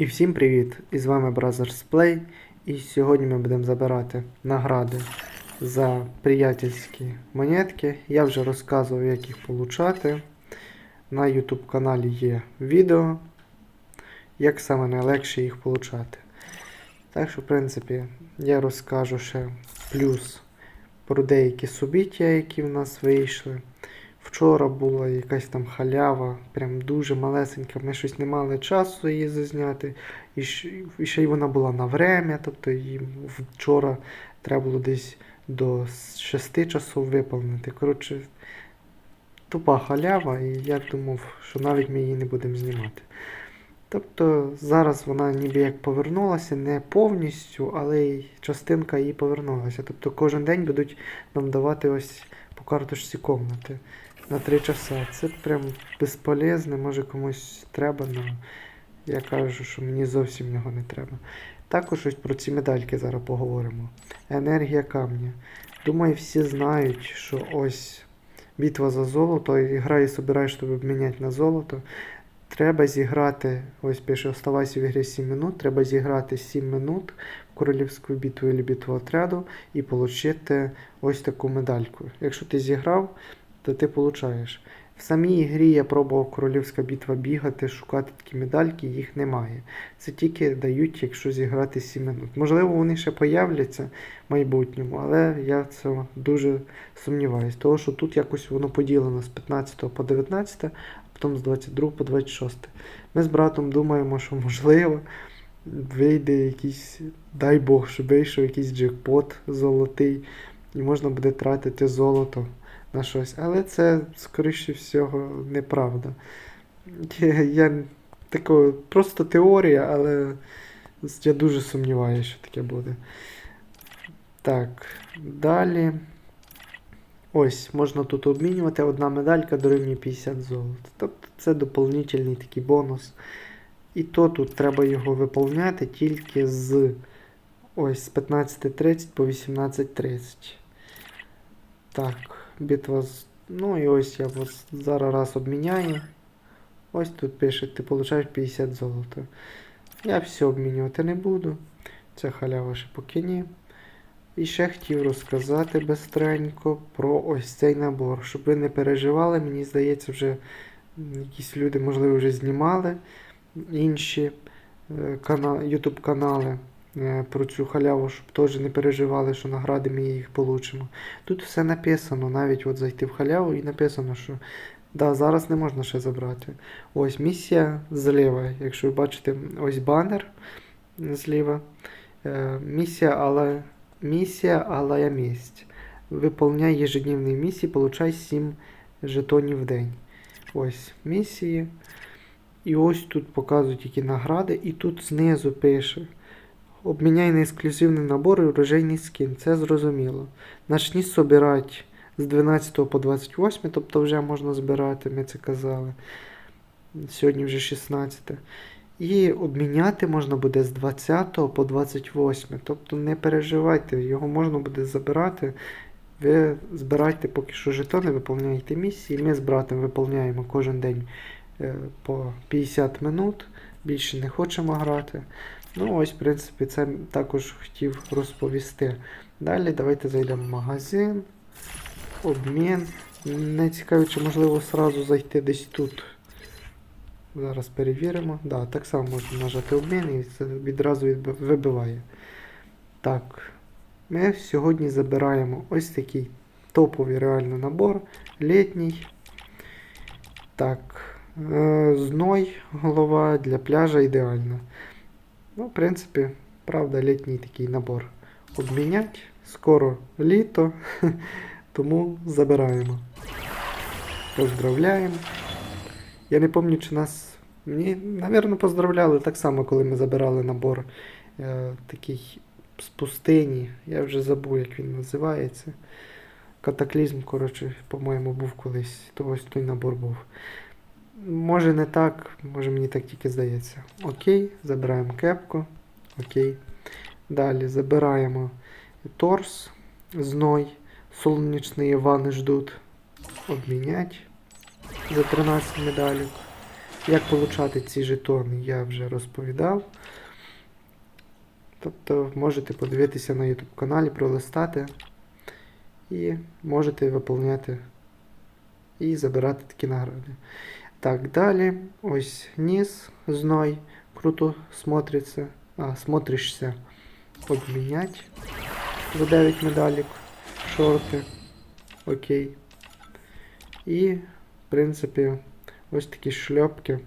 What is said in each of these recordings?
І всім привіт! І з вами Brothers Play. І сьогодні ми будемо забирати награди за приятельські монетки. Я вже розказував, як їх получати. На YouTube каналі є відео, як саме найлегше їх получати. Так що, в принципі, я розкажу ще плюс про деякі собіття, які в нас вийшли. Вчора була якась там халява, прям дуже малесенька. Ми щось не мали часу її зазняти. І, ще й вона була на время, тобто її вчора треба було десь до 6 часов виповнити. Коротше, тупа халява, і я думав, що навіть ми її не будемо знімати. Тобто зараз вона ніби як повернулася, не повністю, але й частинка її повернулася. Тобто кожен день будуть нам давати ось по карточці комнати на 3 часа. Це прям безполезне, може комусь треба, але я кажу, що мені зовсім його не треба. Також ось про ці медальки зараз поговоримо. Енергія камня. Думаю, всі знають, що ось битва за золото, і грає собираєш, щоб обміняти на золото. Треба зіграти, ось пише, оставайся в ігрі 7 минут, треба зіграти 7 минут в королівську битву або битву отряду і отримати ось таку медальку. Якщо ти зіграв, то ти получаєш. В самій грі я пробував королівська битва бігати, шукати такі медальки, їх немає. Це тільки дають, якщо зіграти 7 минут. Можливо, вони ще появляться в майбутньому, але я це дуже сумніваюсь. Тому що тут якось воно поділено з 15 по 19, а потім з 22 по 26. Ми з братом думаємо, що можливо вийде якийсь, дай Бог, щоб вийшов якийсь джекпот золотий, і можна буде тратити золото на щось. Але це, скоріше всього, неправда. Я, я тако, просто теорія, але я дуже сумніваюся, що таке буде. Так, далі. Ось, можна тут обмінювати одна медалька дорівнює 50 золота. Тобто це доповнительний такий бонус. І то тут треба його виповняти тільки з ось з 15.30 по 18.30. Так, битва з. Ну і ось я ось зараз раз обміняю. Ось тут пише, ти получаєш 50 золота. Я все обмінювати не буду. Це халява ще поки ні. І ще хотів розказати бистренько про ось цей набор. Щоб ви не переживали, мені здається, вже якісь люди, можливо, вже знімали інші. YouTube канали е, про цю халяву, щоб теж не переживали, що награди ми їх получимо. Тут все написано, навіть от зайти в халяву і написано, що да, зараз не можна ще забрати. Ось місія зліва. Якщо ви бачите, ось банер зліва. Е, Місія, але місія Алая місць. Виповняй ежедневні місії, получай 7 жетонів в день. Ось місії. І ось тут показують які награди, і тут знизу пише. Обміняй на ексклюзивний набор і урожайний скін. Це зрозуміло. Начні збирати з 12 по 28, тобто вже можна збирати, ми це казали. Сьогодні вже 16. І обміняти можна буде з 20 по 28. Тобто не переживайте, його можна буде забирати. Ви збирайте поки що жетони, виповняєте місії. Ми з братом виповняємо кожен день е, по 50 минут. Більше не хочемо грати. Ну, ось, в принципі, це також хотів розповісти. Далі давайте зайдемо в магазин. Обмін. Не цікаво, чи можливо сразу зайти десь тут. Зараз перевіримо. Да, так само можна нажати обмін і це відразу вибиває. Так. Ми сьогодні забираємо ось такий топовий реально набор. Літній. Так. Е, зной голова для пляжа ідеально. Ну, в принципі, правда, літній такий набор. Обмінять. Скоро літо, тому забираємо. Поздравляємо. Я не пам'ятаю, чи нас. Мені, напевно, поздравляли так само, коли ми забирали набор е, такий з пустині. Я вже забув, як він називається. Катаклізм, коротше, по-моєму, був колись. То ось той набор був. Може не так, може мені так тільки здається. Окей, забираємо кепку. Окей. Далі забираємо торс, зной, сонячні вани ждуть. Обмінять за 13 медалів. Як получати ці жетони, я вже розповідав. Тобто можете подивитися на YouTube каналі, пролистати і можете виповняти і забирати такі награди. Так, далі. Ось низ, зной. Круто смотрится. А, смотришься. Обмінять. За 9 медалік. Шорти. Окей. І, в принципі, ось такі шльопки.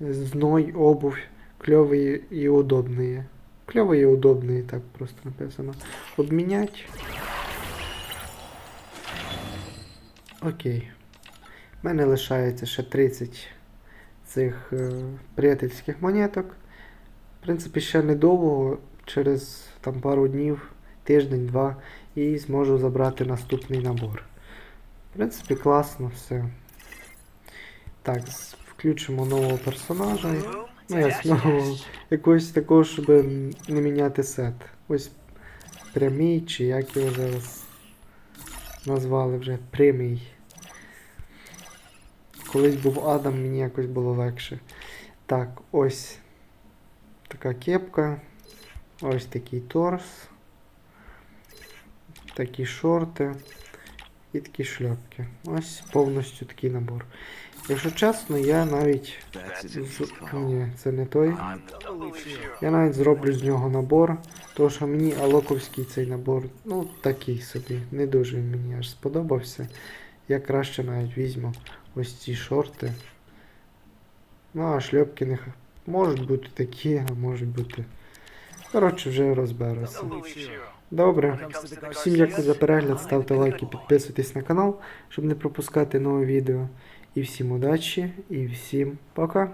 Зной, обувь. Кльовые і удобные. Кльовые і удобные, так просто написано. Обмінять. Окей. У мене лишається ще 30 цих е, приятельських монеток. В принципі, ще недовго, через там пару днів, тиждень-два, і зможу забрати наступний набор. В принципі, класно все. Так, включимо нового персонажа. Ну, я знову якогось такого, щоб не міняти сет. Ось прямий, чи як його зараз назвали вже прямий. Колись був Адам, мені якось було легше. Так, ось така кепка. Ось такий торс. Такі шорти. І такі шльопки. Ось повністю такий набор. Якщо чесно, я навіть. з- Ні, це не той. Я навіть зроблю з нього набор. Тому що мені Алоковський цей набор, ну, такий собі. Не дуже він мені аж сподобався. Я краще навіть візьму ось ці шорти. Ну, а шльопки не можуть бути такі, а можуть бути. Коротше, вже розберуся. Добре. Всім дякую за перегляд, ставте лайки, підписуйтесь на канал, щоб не пропускати нові відео. І всім удачі, і всім пока.